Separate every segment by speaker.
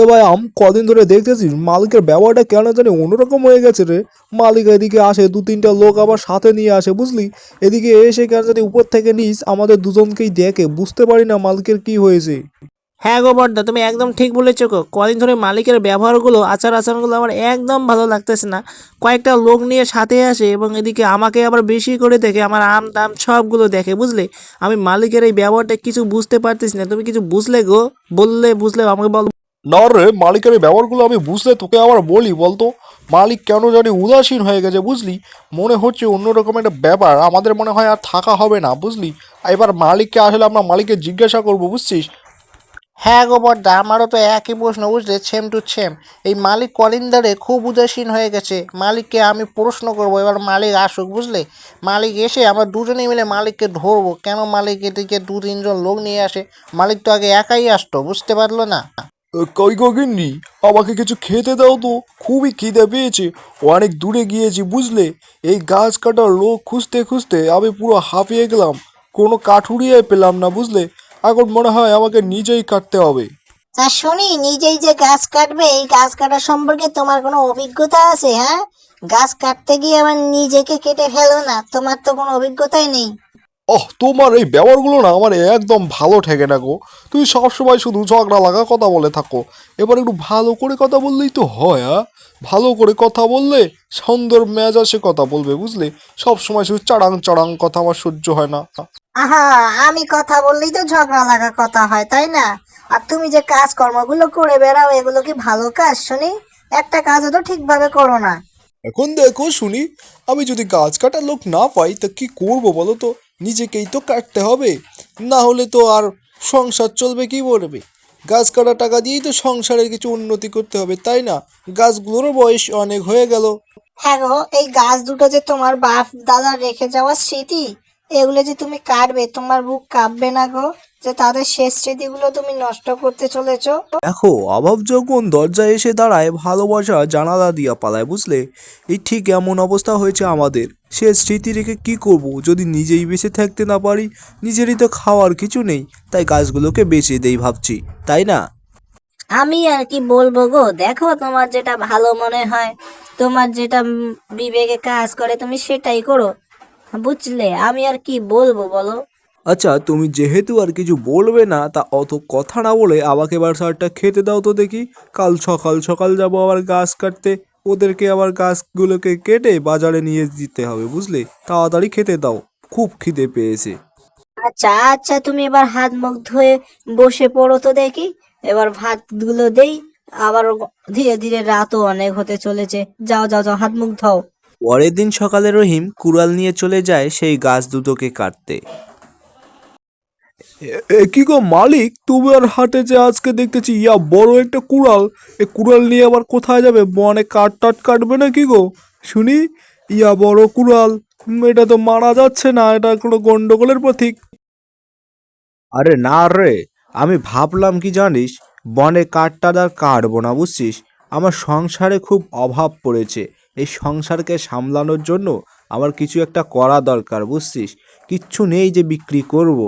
Speaker 1: এ ভাই আম কদিন ধরে দেখতেছি মালিকের ব্যবহারটা কেন জানি অন্যরকম হয়ে গেছে রে। মালিক এদিকে আসে, দু তিনটা লোক আবার সাথে নিয়ে আসে, বুঝলি? এদিকে এসে কেন জানি উপর থেকে নিস, আমাদের দুজনকেই দেখে। বুঝতে পারি না মালিকের কি হয়েছে।
Speaker 2: হ্যাঁ গো বর্দা, তুমি একদম ঠিক বলেছ গো। কদিন ধরে মালিকের ব্যবহারগুলো আচার আচরণগুলো আমার একদম ভালো লাগতেছে না। কয়েকটা লোক নিয়ে সাথে আসে এবং এদিকে আমাকে আবার বেশি করে দেখে, আমার আম দাম সবগুলো দেখে, বুঝলে? আমি মালিকের এই ব্যবহারটা কিছু বুঝতে পারতেছি না। তুমি কিছু বুঝলে গো? বললে বুঝলে আমাকে বল
Speaker 1: না রে মালিকের এই ব্যবহারগুলো আমি বুঝলে তোকে আবার বলি বলতো? মালিক কেন জানি উদাসীন হয়ে গেছে, বুঝলি? মনে হচ্ছে অন্যরকম একটা ব্যাপার, আমাদের মনে হয় আর থাকা হবে না, বুঝলি? এবার মালিককে আসলে আমরা মালিককে জিজ্ঞাসা করব, বুঝছিস?
Speaker 2: হ্যাঁ গো বর্দা, আমারও তো একই প্রশ্ন, বুঝলে? ছেম টু ছেম এই মালিক কদিন ধরে খুব উদাসীন হয়ে গেছে। মালিককে আমি প্রশ্ন করব, এবার মালিক আসুক, বুঝলে? মালিক এসে আমরা দুজনেই মিলে মালিককে ধরবো। কেন মালিক এদিকে দু তিনজন লোক নিয়ে আসে? মালিক তো আগে একাই আসতো, বুঝতে পারল না?
Speaker 1: কই গগিন্নি আমাকে কিছু খেতে দাও তো। খুবই খিদে পেয়েছে। অনেক দূরে গিয়েছি, বুঝলে? এই গাছ কাটার লোক খুঁজতে খুঁজতে আমি পুরো হাঁপিয়ে গেলাম। কোনো কাঠুরিয়ে পেলাম না, বুঝলে? এখন মনে হয় আমাকে নিজেই কাটতে হবে।
Speaker 3: তা শুনি, নিজেই যে গাছ কাটবে, এই গাছ কাটা সম্পর্কে তোমার কোনো অভিজ্ঞতা আছে হ্যাঁ? গাছ কাটতে গিয়ে আবার নিজেকে কেটে ফেলো না, তোমার তো কোনো অভিজ্ঞতাই নেই।
Speaker 1: ওহ তোমার এই ব্যবহারগুলো না আমার একদম ভালো ঠেকে না গো। তুমি সবসময় শুধু ঝগড়া লাগা কথা বলে থাকো। এবার একটু ভালো করে কথা বললেই তো হয় হ্যাঁ ভালো করে কথা বললে সুন্দর মেজাজে কথা বলবে, বুঝলে? সব সময় শুধু চাড়াং চাড়াং কথা আমার সহ্য হয় না।
Speaker 3: আহা, আমি কথা বললেই তো ঝগড়া লাগা কথা হয়, তাই না? আর তুমি যে কাজকর্মগুলো করে বেড়াও, এগুলো কি ভালো কাজ, শুনি? একটা কাজও তো ঠিকভাবে করো না।
Speaker 1: এখন দেখো শুনি, আমি যদি গাছ কাটা লোক না পাই, তা কি করব বলো তো? নিজেকেই তো কাটতে হবে। না হলে তো আর সংসার চলবে কি বলবে? গাছ কাটা টাকা দিয়েই তো সংসারের কিছু উন্নতি করতে হবে, তাই না? গাছগুলোরও বয়স অনেক হয়ে গেল।
Speaker 3: হ্যাঁ গো, এই গাছ দুটো যে তোমার বাপ দাদা রেখে যাওয়ার স্মৃতি এগুলো যে তুমি কাটবে তোমার বুক কাঁপবে না গো। যে তাদের শেষ স্মৃতিগুলো তুমি নষ্ট করতে চলেছো।
Speaker 1: দেখো অভাব যখন দরজায় এসে দাঁড়ায় ভালোবাসা জানালা দিয়া পালায় বুঝলে? এই ঠিক এমন অবস্থা হয়েছে আমাদের। সে স্মৃতি রেখে কি করব? যদি নিজেই বেঁচে থাকতে না পারি নিজেরই তো খাওয়ার কিছু নেই তাই গাছগুলোকে বেঁচে দেই ভাবছি তাই না?
Speaker 3: আমি আর কি বলব গো? দেখো তোমার যেটা ভালো মনে হয় তোমার যেটা বিবেকে কাজ করে তুমি সেটাই করো। বুঝলে আমি আর কি বলব বলো?
Speaker 1: আচ্ছা তুমি যেহেতু আর কিছু বলবে না তা অত কথা না বলে আমাকে এবার সারটা খেতে দাও তো দেখি। কাল সকাল সকাল যাব আবার গাছ কাটতে। ওদেরকে আবার গাছগুলোকে কেটে বাজারে নিয়ে দিতে হবে বুঝলে? তাড়াতাড়ি খেতে দাও খুব খিদে পেয়েছে।
Speaker 3: আচ্ছা আচ্ছা তুমি এবার হাত মুখ ধুয়ে বসে পড়ো তো দেখি। এবার ভাতগুলো দেই আবার ধীরে ধীরে রাতও অনেক হতে চলেছে। যাও যাও যাও হাত মুখ ধোও।
Speaker 4: পরের দিন সকালে রহিম কুড়াল নিয়ে চলে যায় সেই গাছ দুটোকে কাটতে।
Speaker 1: কি গো মালিক? তুমি আর হাটে যে আজকে দেখতেছি ইয়া বড় একটা কুড়াল। এ কুড়াল নিয়ে আবার কোথায় যাবে? বনে কাঠ টাট কাটবে না কি গো? শুনি ইয়া বড় কুড়াল। এটা তো মারা যাচ্ছে না এটা কোনো গন্ডগোলের প্রতীক।
Speaker 4: আরে না রে আমি ভাবলাম কি জানিস বনে কাঠটা আর কাটবো না বুঝছিস? আমার সংসারে খুব অভাব পড়েছে। এই সংসারকে সামলানোর জন্য আমার কিছু একটা করা দরকার বুঝছিস? কিচ্ছু নেই যে বিক্রি করব।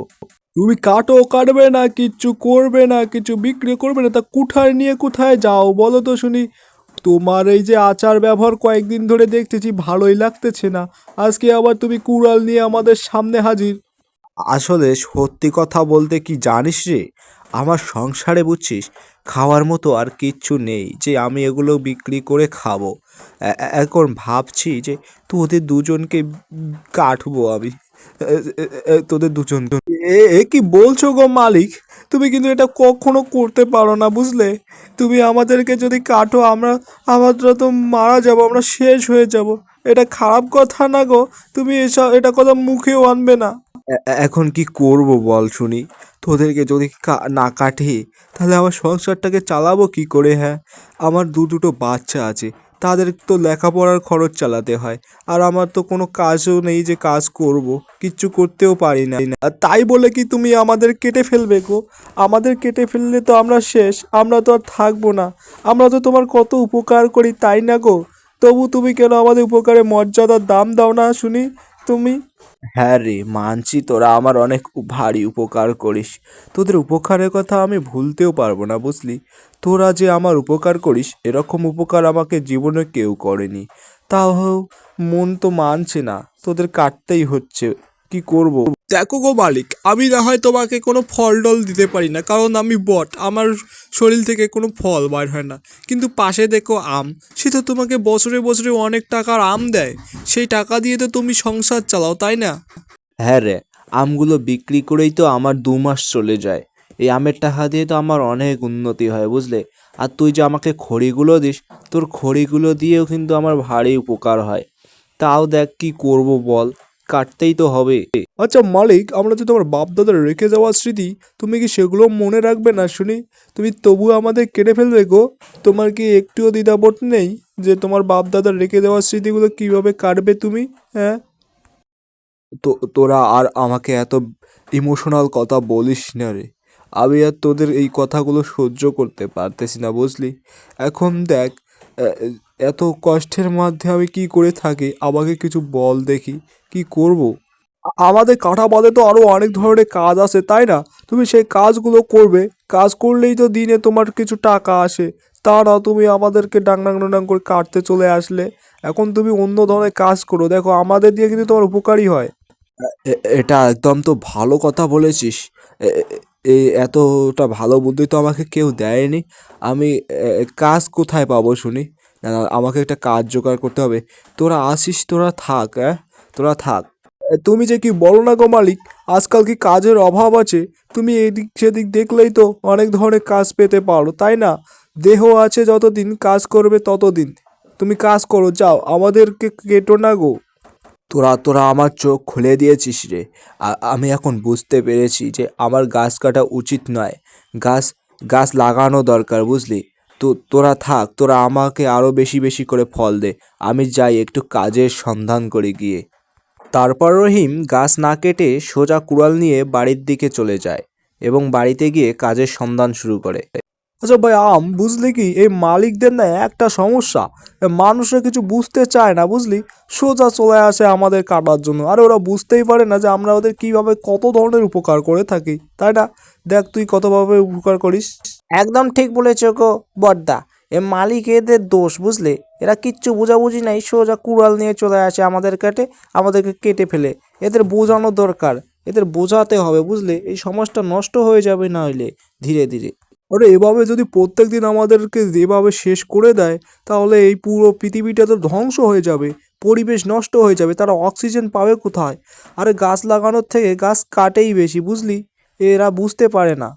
Speaker 1: তুমি কাটো কাটবে না কিচ্ছু করবে না কিছু বিক্রি করবে না তা কুঠায় নিয়ে কোথায় যাও বলো তো শুনি। তোমার এই যে আচার ব্যবহার কয়েকদিন ধরে দেখতেছি ভালোই লাগতেছে না। আজকে আবার তুমি কুড়াল নিয়ে আমাদের সামনে হাজির।
Speaker 4: আসলে সত্যি কথা বলতে কি জানিস রে? আমার সংসারে বুঝছিস খাওয়ার মতো আর কিচ্ছু নেই যে আমি এগুলো বিক্রি করে খাব। এখন ভাবছি যে তোদের দুজনকে কাটবো আমি। তোদের দুজন।
Speaker 1: এ, কি বলছো গো মালিক? তুমি কিন্তু এটা কখনো করতে পারো না, বুঝলে? তুমি আমাদেরকে যদি কাটো, আমরা আমরা তো মারা যাব, আমরা শেষ হয়ে যাব। এটা খারাপ কথা না গো। তুমি এসব, এটা কথা মুখেও আনবে না।
Speaker 4: এখন কি করব বল শুনি? তোদেরকে যদি না কাটে, তাহলে আমার সংসারটাকে চালাবো কি করে হ্যাঁ? আমার দু দুটো বাচ্চা আছে, তাদের তো লেখাপড়ার খরচ চালাতে হয়, আর আমার তো কোনো কাজও নেই যে কাজ করব, কিচ্ছু করতেও পারি না।
Speaker 1: তাই বলে কি তুমি আমাদের কেটে ফেলবে গো? আমাদের কেটে ফেললে তো আমরা শেষ, আমরা তো আর থাকব না। আমরা তো তোমার কত উপকার করি, তাই না গো? তবু তুমি কেন আমাদের উপকারে মর্যাদার দাম দাও না শুনি? তুমি? হ্যাঁ রে, মানছি তোরা আমার অনেক ভারী উপকার করিস। তোদের উপকারের কথা আমি ভুলতেও পারব না বুঝলি? তোরা যে আমার উপকার করিস, এরকম উপকার আমাকে জীবনে কেউ করেনি। তাও মন তো মানছে না, তোদের কাটতেই হচ্ছে। কি করব?
Speaker 5: দেখো গো মালিক, আমি না হয় তোমাকে কোনো ফল ডল দিতে পারি না, কারণ আমি বট, আমার শরীর থেকে কোনো ফল বার হয় না। কিন্তু পাশে দেখো আম, সে তো তোমাকে বছরে বছরে অনেক টাকার আম দেয়, সেই টাকা দিয়ে তো তুমি সংসার চালাও, তাই না?
Speaker 1: হ্যাঁ রে, আমগুলো বিক্রি করেই তো আমার দু মাস চলে যায়। এই আমের টাকা দিয়ে তো আমার অনেক উন্নতি হয়, বুঝলে? আর তুই যে আমাকে খড়িগুলো দিস, তোর খড়িগুলো দিয়েও কিন্তু আমার ভারী উপকার হয়। তাও দেখ কি করব বল? কাটতেই তো হবে।
Speaker 5: আচ্ছা মালিক আমরা যে তোমার বাপ দাদার রেখে যাওয়া স্মৃতি তুমি কি সেগুলো মনে রাখবে না শুনি? তুমি তবু আমাদের কেটে ফেলবে গো। তোমার কি একটুও দ্বিধাবোধ নেই যে তোমার বাপ দাদার রেখে দেওয়া স্মৃতিগুলো কীভাবে কাটবে তুমি? হ্যাঁ?
Speaker 1: তো তোরা আর আমাকে এত ইমোশনাল কথা বলিস না রে। আমি আর তোদের এই কথাগুলো সহ্য করতে পারতেছি না বুঝলি? এখন দেখ এত কষ্টের মধ্যে আমি কি করে থাকি? আমাকে কিছু বল দেখি। কি করব?
Speaker 5: আমাদের কাটা বাদে তো আরও অনেক ধরনের কাজ আছে, তাই না? তুমি সেই কাজগুলো করবে। কাজ করলেই তো দিনে তোমার কিছু টাকা আসে। তা না, তুমি আমাদেরকে ডাং ডাং করে কাটতে চলে আসলে। এখন তুমি অন্য ধরনের কাজ করো। দেখো, আমাদের দিয়ে কিন্তু তোমার উপকারই হয়।
Speaker 1: এটা একদম তো ভালো কথা বলেছিস। এই এতটা ভালো বুদ্ধি তো আমাকে কেউ দেয়নি। আমি কাজ কোথায় পাবো শুনি? আমাকে একটা কাজ জোগাড় করতে হবে। তোরা আসিস, তোরা থাক হ্যাঁ তোরা থাক।
Speaker 5: তুমি যে কি বলো না গো মালিক, আজকাল কি কাজের অভাব আছে? তুমি এদিক সেদিক দেখলেই তো অনেক ধরনের কাজ পেতে পারো, তাই না? দেহ আছে যতদিন, কাজ করবে ততদিন। তুমি কাজ করো, যাও, আমাদেরকে কেটো না গো।
Speaker 1: তোরা তোরা আমার চোখ খুলে দিয়েছিস রে। আমি এখন বুঝতে পেরেছি যে আমার গাছ কাটা উচিত নয়। গাছ গাছ লাগানো দরকার, বুঝলি? তো তোরা থাক, তোরা আমাকে আরও বেশি বেশি করে ফল দে। আমি যাই একটু কাজের সন্ধান করে গিয়ে। তারপর রহিম গাছ না কেটে সোজা কুড়াল নিয়ে বাড়ির দিকে চলে যায় এবং বাড়িতে গিয়ে কাজের সন্ধান শুরু করে।
Speaker 5: আচ্ছা ভাই, আম বুঝলি কি? এই মালিকদের না একটা সমস্যা। মানুষরা কিছু বুঝতে চায় না, বুঝলি? সোজা চলে আসে আমাদের কাটার জন্য। আর ওরা বুঝতেই পারে না যে আমরা ওদের কীভাবে কত ধরনের উপকার করে থাকি, তাই না? দেখ তুই কতভাবে উপকার করিস।
Speaker 2: একদম ঠিক বলেছ গো বর্দা। এ মালিক এদের দোষ বুঝলে? এরা কিচ্ছু বোঝাবুঝি নাই, সোজা কুড়াল নিয়ে চলে আসে আমাদের কাটে আমাদেরকে কেটে ফেলে। এদের বোঝানো দরকার, এদের বোঝাতে হবে বুঝলে? এই সমাজটা নষ্ট হয়ে যাবে না হইলে ধীরে ধীরে।
Speaker 5: আরে, এভাবে যদি প্রত্যেক দিন আমাদেরকে এভাবে শেষ করে দেয়, তাহলে এই পুরো পৃথিবীটা তো ধ্বংস হয়ে যাবে, পরিবেশ নষ্ট হয়ে যাবে, তারা অক্সিজেন পাবে কোথায়? আরে গাছ লাগানোর থেকে গাছ কাটেই বেশি, বুঝলি? এরা বুঝতে পারে না।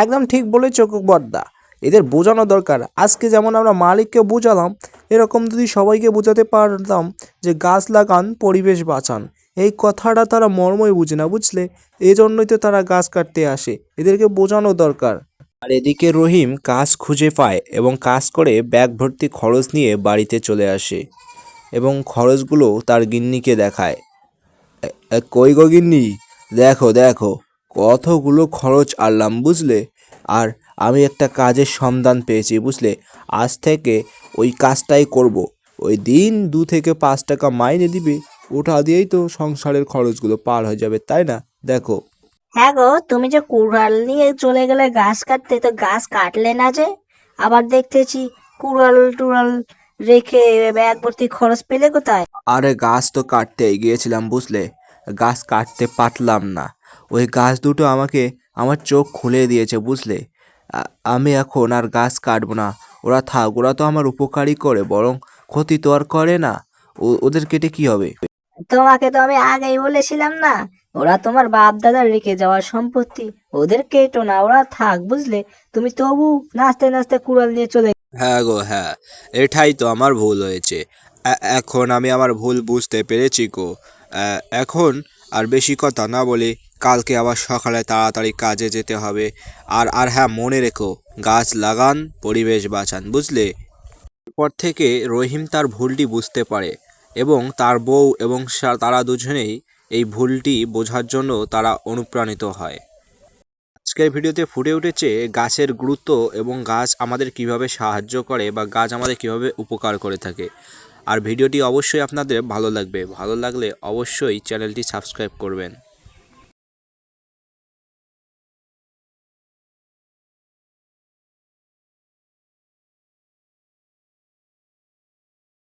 Speaker 2: একদম ঠিক বলেছ বর্দা এদের বোঝানো দরকার। আজকে যেমন আমরা মালিককে বোঝালাম, এরকম যদি সবাইকে বোঝাতে পারতাম যে গাছ লাগান, পরিবেশ বাঁচান, এই কথাটা তারা মর্মই বুঝে না, বুঝলে? এই জন্যই তো তারা গাছ কাটতে আসে। এদেরকে বোঝানো দরকার।
Speaker 1: আর এদিকে রহিম কাজ খুঁজে পায় এবং কাজ করে ব্যাগ ভর্তি খরচ নিয়ে বাড়িতে চলে আসে এবং খরচগুলো তার গিন্নিকে দেখায়। কই গো গিন্নি? দেখো দেখো। কতগুলো খরচ আনলাম বুঝলে? আর আমি একটা কাজের সন্ধান পেয়েছি বুঝলে? আজ থেকে ওই কাজটাই করব। ওই দিন দু থেকে পাঁচ টাকা মাইনে দিবে ওটা দিয়েই তো সংসারের খরচগুলো পার হয়ে যাবে তাই না? দেখো।
Speaker 3: হ্যাঁ গো তুমি যে কুড়াল নিয়ে চলে গেলে গাছ কাটতে তো গাছ কাটলে না যে? আবার দেখতেছি কুড়াল টুড়াল রেখে ব্যাগ ভর্তি খরচ পেলে কোথায়?
Speaker 1: আরে গাছ তো কাটতে গিয়েছিলাম বুঝলে? গাছ কাটতে পারলাম না। ওই গাছ দুটো আমাকে আমার চোখ খুলে দিয়েছে বুঝলে? আমি এখন আর গাছ কাটবো না। ওরা থাক ওরা তো আমার উপকারই করে বরং ক্ষতি তো আর করে না। ও- ওদের কেটে কি হবে?
Speaker 3: তোমাকে তো আমি আগেই বলেছিলাম না ওরা তোমার বাপ দাদার রেখে যাওয়ার সম্পত্তি। ওদের কেটো না ওরা থাক বুঝলে? তুমি তবু নাচতে নাচতে কুড়াল নিয়ে চলে
Speaker 6: হ্যাঁ গো হ্যাঁ এটাই তো আমার ভুল হয়েছে। এখন আমি আমার ভুল বুঝতে পেরেছি গো। এখন আর বেশি কথা না বলে কালকে আবার সকালে তাড়াতাড়ি কাজে যেতে হবে। আর আর হ্যাঁ মনে রেখো, গাছ লাগান, পরিবেশ বাঁচান, বুঝলে? এরপর থেকে রহিম তার ভুলটি বুঝতে পারে এবং তার বউ এবং তারা দুজনেই এই ভুলটি বোঝার জন্য তারা অনুপ্রাণিত হয়। আজকের ভিডিওতে ফুটে উঠেছে গাছের গুরুত্ব এবং গাছ আমাদের কীভাবে সাহায্য করে বা গাছ আমাদের কীভাবে উপকার করে থাকে।
Speaker 1: আর ভিডিওটি অবশ্যই আপনাদের ভালো লাগবে। ভালো লাগলে অবশ্যই চ্যানেলটি সাবস্ক্রাইব করবেন।